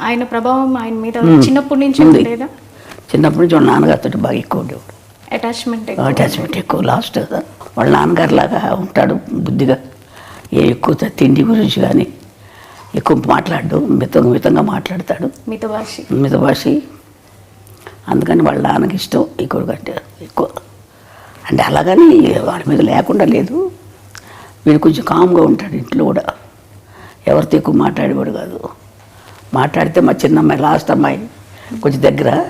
ఆయన ప్రభావం ఆయన మీద చిన్నప్పటి నుంచి. ఉండేదా చిన్నప్పటి నుంచి వాళ్ళ నాన్నగారితో బాగా ఎక్కువ ఉండేవాడు. అటాచ్మెంట్ అటాచ్మెంట్ ఎక్కువ లాస్ట్ వాళ్ళ నాన్నగారు లాగా ఉంటాడు బుద్ధిగా. ఏ ఎక్కువ తిండి గురించి కానీ ఎక్కువ మాట్లాడు మిత మితంగా మాట్లాడతాడు. మిత భాష. మిత భాషి. అందుకని వాళ్ళ నాన్నకి ఇష్టం ఎక్కువ కంటే ఎక్కువ. అంటే అలాగని వాడి మీద లేకుండా లేదు. వీడు కొంచెం కామ్గా ఉంటాడు ఇంట్లో కూడా. ఎవరితో ఎక్కువ మాట్లాడేవాడు కాదు. మాట్లాడితే మా చిన్న అమ్మాయి లాస్ట్ అమ్మాయి కొంచెం దగ్గర.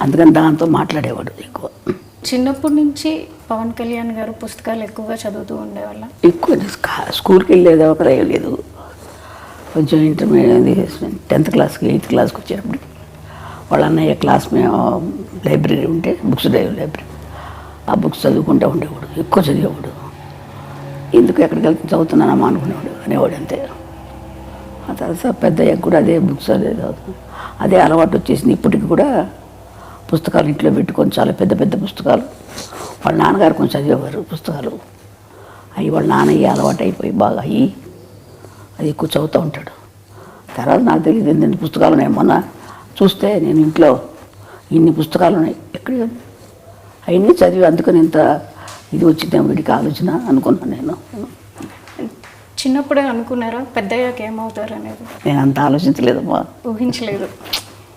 అందుకని దాంతో మాట్లాడేవాడు ఎక్కువ. చిన్నప్పటి నుంచి పవన్ కళ్యాణ్ గారు పుస్తకాలు ఎక్కువగా చదువుతూ ఉండేవాళ్ళ? ఎక్కువ స్కా- స్కూల్కి వెళ్ళేది ఒకరు లేదు. కొంచెం ఇంటర్మీడియట్ టెన్త్ క్లాస్కి ఎయిత్ క్లాస్కి వచ్చేటప్పుడు వాళ్ళ అన్నయ్య క్లాస్ మేము లైబ్రరీ ఉంటే బుక్స్ లైబ్రరీ ఆ బుక్స్ చదువుకుంటూ ఉండేవాడు ఎక్కువ చదివేవాడు. ఎందుకు ఎక్కడికి వెళ్తే చదువుతున్నానమ్మా అనుకునేవాడు అనేవాడు అంతే. ఆ తర్వాత పెద్దయ్యాక కూడా అదే బుక్స్ అనేది అదే అలవాటు వచ్చేసింది. ఇప్పటికి కూడా పుస్తకాలు ఇంట్లో పెట్టుకొని చాలా పెద్ద పెద్ద పుస్తకాలు. వాళ్ళ నాన్నగారు కొంచెం చదివేవారు పుస్తకాలు. అవి వాళ్ళ నాన్నయ్య అలవాటు అయిపోయి బాగా అయ్యి అది ఎక్కువ చదువుతూ ఉంటాడు. తర్వాత నాకు తెలియదు ఎన్ని పుస్తకాలు ఉన్నాయి. మొన్న చూస్తే నేను ఇంట్లో ఇన్ని పుస్తకాలు ఉన్నాయి. ఎక్కడ? అవన్నీ చదివి అందుకని ఇంత ఇది వచ్చిందేమో వీడికి ఆలోచన అనుకున్నాను నేను. చిన్నప్పుడే అనుకున్నారా పెద్దయ్యాక ఏమవుతారు అనేది నేను అంత ఆలోచించలేదమ్మా. ఊహించలేదు.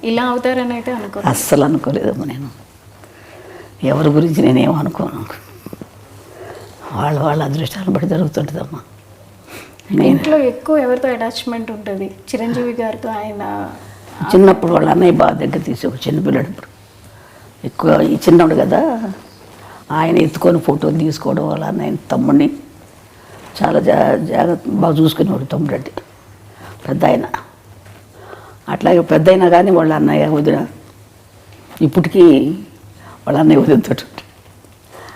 ఇలా అవుతారని అయితే అనుకో అస్సలు అనుకోలేదమ్మా నేను. ఎవరి గురించి నేనేం అనుకోను. వాళ్ళ వాళ్ళ అదృష్టాలను బట్టి జరుగుతుంటుందమ్మా. ఇంట్లో ఎక్కువ ఎవరితో అటాచ్మెంట్ ఉంటుంది? చిరంజీవి గారితో ఆయన చిన్నప్పుడు వాళ్ళ అన్నయ్య బాగా దగ్గర తీసి ఒక చిన్నపిల్లడప్పుడు ఎక్కువ ఈ చిన్నవాడు కదా. ఆయన ఎత్తుకొని ఫోటోలు తీసుకోవడం వాళ్ళ అన్నయ్య తమ్ముడిని చాలా జా జాగ్రత్త బాగా చూసుకునేవాడు తమ్ముడు పెద్ద ఆయన అట్లాగే పెద్ద అయినా కానీ వాళ్ళ అన్నయ్య వదిన. ఇప్పటికీ వాళ్ళ అన్నయ్య వదినతో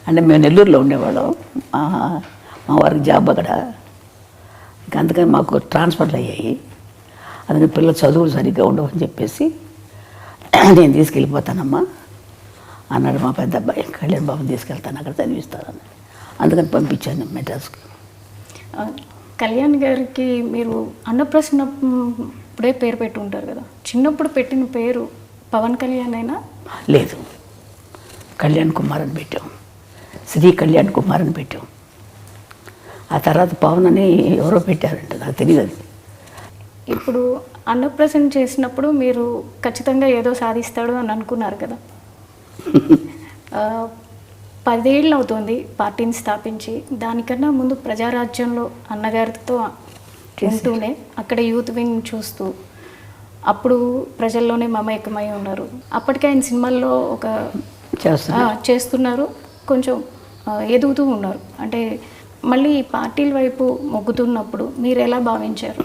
అంటే మేము నెల్లూరులో ఉండేవాళ్ళం. మా మా వారికి జాబ్ అక్కడ. ఇంకా అందుకని మాకు ట్రాన్స్ఫర్లు అయ్యాయి. అందుకని పిల్లలు చదువులు సరిగ్గా ఉండవు అని చెప్పేసి నేను తీసుకెళ్ళిపోతానమ్మా అన్నాడు మా పెద్ద అబ్బాయి. కళ్యాణ్ బాబు తీసుకెళ్తాను అక్కడ చదివిస్తానని. అందుకని పంపించాను మెడ్రాస్కి. కళ్యాణ్ గారికి మీరు అన్నప్రసన్న ఇప్పుడే పేరు పెట్టి ఉంటారు కదా. చిన్నప్పుడు పెట్టిన పేరు పవన్ కళ్యాణ్ అయినా? లేదు. కళ్యాణ్ కుమార్ అని పెట్టాం. శ్రీ కళ్యాణ్ కుమార్ అని పెట్టాం. ఆ తర్వాత పవన్ అని ఎవరో పెట్టారంట నాకు తెలియదు ఇప్పుడు అన్నప్రసన్న చేసినప్పుడు మీరు ఖచ్చితంగా ఏదో సాధిస్తాడు అని అనుకున్నారు కదా. పదేళ్ళు అవుతుంది పార్టీని స్థాపించి. దానికన్నా ముందు ప్రజారాజ్యంలో అన్నగారితో ఉంటూనే అక్కడ యూత్ వింగ్ చూస్తూ అప్పుడు ప్రజల్లోనే మమేకమై ఉన్నారు. అప్పటికే ఆయన సినిమాల్లో ఒక చేస్తున్నారు. కొంచెం ఎదుగుతూ ఉన్నారు. అంటే మళ్ళీ ఈ పార్టీల వైపు మొగ్గుతున్నప్పుడు మీరు ఎలా భావించారు?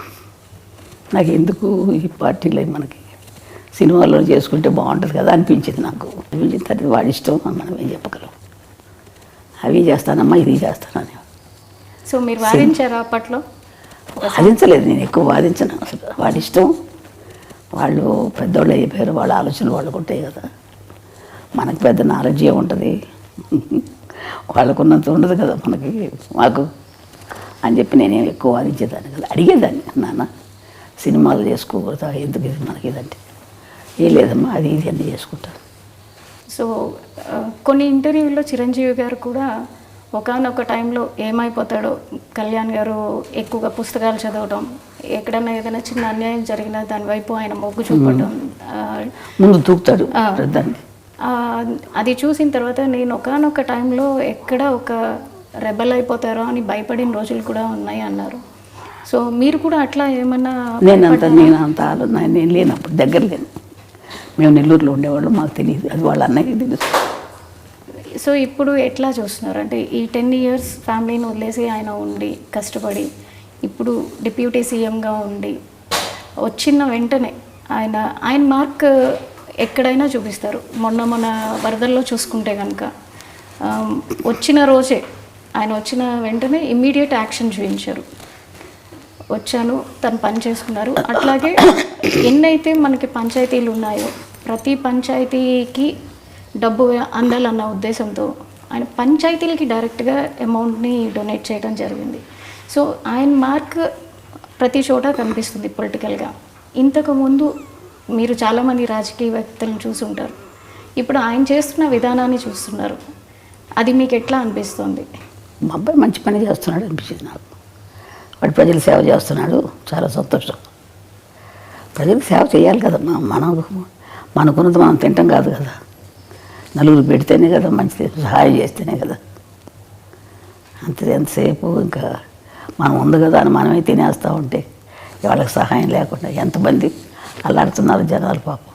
నాకు ఎందుకు ఈ పార్టీలో మనకి సినిమాలో చేసుకుంటే బాగుంటుంది కదా అనిపించింది నాకు. అనిపించిన తర్వాత వాడి ఇష్టం మనం ఏం చెప్పగలం. అవి చేస్తానమ్మా ఇది చేస్తానని సో మీరు వాదించారా అప్పట్లో? వాదించలేదు నేను ఎక్కువ వాదించను. అసలు వాడి ఇష్టం. వాళ్ళు పెద్దోళ్ళు అయిపోయారు వాళ్ళ ఆలోచనలు వాళ్ళకు ఉంటాయి కదా. మనకు పెద్ద నాలెడ్జ్ ఉంటుంది? వాళ్ళకున్నంత ఉండదు కదా మనకి. మాకు అని చెప్పి నేనేం ఎక్కువ వాదించేదాన్ని కదా. అడిగేదాన్ని నాన్న. సినిమాలు చేసుకోకూడదా? ఎందుకు ఇది మనకి ఇదంటే? ఏం లేదమ్మా అది ఇది అన్నీ చేసుకుంటాను సో కొన్ని ఇంటర్వ్యూల్లో చిరంజీవి గారు కూడా ఒకనొక టైంలో ఏమైపోతాడో కళ్యాణ్ గారు ఎక్కువగా పుస్తకాలు చదవడం ఎక్కడన్నా ఏదైనా చిన్న అన్యాయం జరిగినా దాని వైపు ఆయన మొగ్గు చూపడం ముందు దూకుతాడు అది చూసిన తర్వాత నేను ఒకనొక టైంలో ఎక్కడ ఒక రెబల్ అయిపోతారో అని భయపడిన రోజులు కూడా ఉన్నాయి అన్నారు. సో మీరు కూడా అట్లా ఏమన్నా నేను అంత నేను అంత ఆలోచన నేను లేనప్పుడు దగ్గర లేను. మేము నెల్లూరులో ఉండేవాళ్ళం మాకు తెలియదు అది వాళ్ళ అన్నయ్య తెలుసు. సో ఇప్పుడు ఎట్లా చూస్తున్నారు? అంటే ఈ టెన్ ఇయర్స్ ఫ్యామిలీని వదిలేసి ఆయన ఉండి కష్టపడి ఇప్పుడు డిప్యూటీ సీఎంగా ఉండి వచ్చిన వెంటనే ఆయన ఆయన మార్క్ ఎక్కడైనా చూపిస్తారు. మొన్న మొన్న వరదల్లో చూసుకుంటే కనుక వచ్చిన రోజే ఆయన వచ్చిన వెంటనే ఇమ్మీడియట్ యాక్షన్ చూపించారు. వచ్చాను తను పని చేసుకున్నారు. అట్లాగే ఎన్నైతే మనకి పంచాయతీలు ఉన్నాయో ప్రతి పంచాయతీకి డబ్బు అందాలన్న ఉద్దేశంతో ఆయన పంచాయతీలకి డైరెక్ట్గా అమౌంట్ని డొనేట్ చేయడం జరిగింది. సో ఆయన మార్క్ ప్రతి చోట కనిపిస్తుంది పొలిటికల్గా. ఇంతకుముందు మీరు చాలామంది రాజకీయ వ్యక్తులను చూసుంటారు ఇప్పుడు ఆయన చేస్తున్న విధానాన్ని చూస్తున్నారు. అది మీకు ఎట్లా అనిపిస్తుంది? మా అబ్బాయి మంచి పని చేస్తున్నాడు అనిపించింది నాకు. వాడు ప్రజలు సేవ చేస్తున్నాడు. చాలా సంతోషం. ప్రజలకు సేవ చేయాలి కదా మనం మనకున్నది మనం తింటాం కాదు కదా. నలుగురు పెడితేనే కదా మంచిది సహాయం చేస్తేనే కదా. అంతే ఎంతసేపు ఇంకా మనం ఉంది కదా అని మనమే తినేస్తూ ఉంటే వాళ్ళకి సహాయం లేకుండా ఎంతమంది అల్లాడుతున్నారు జనాలు పాపం.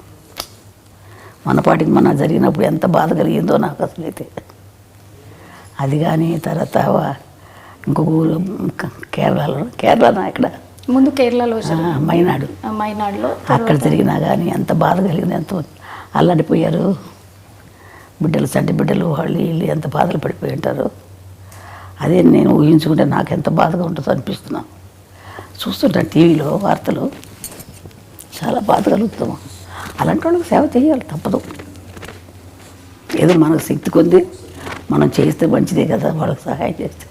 మనపాటికి మన జరిగినప్పుడు ఎంత బాధ కలిగిందో నాకు అసలు అయితే అది కానీ తర్వాత ఇంకొక ఊరు కేరళలో కేరళనా ఇక్కడ. ముందు కేరళలో మైనాడు. మైనాడులో అక్కడ తిరిగినా కానీ ఎంత బాధ కలిగింది ఎంత అల్లాడిపోయారు. బిడ్డలు చంటి బిడ్డలు వాళ్ళు వీళ్ళు ఎంత బాధలు పడిపోయి ఉంటారు. అదే నేను ఊహించుకుంటే నాకు ఎంత బాధగా ఉంటుందో అనిపిస్తున్నాను చూస్తుంటాను టీవీలో వార్తలు. చాలా బాధ కలుగుతాము అలాంటి వాళ్ళకి సేవ చేయాలి తప్పదు. ఏదో మనకు శక్తి కొంది. మనం చేస్తే మంచిదే కదా వాళ్ళకి సహాయం చేస్తే.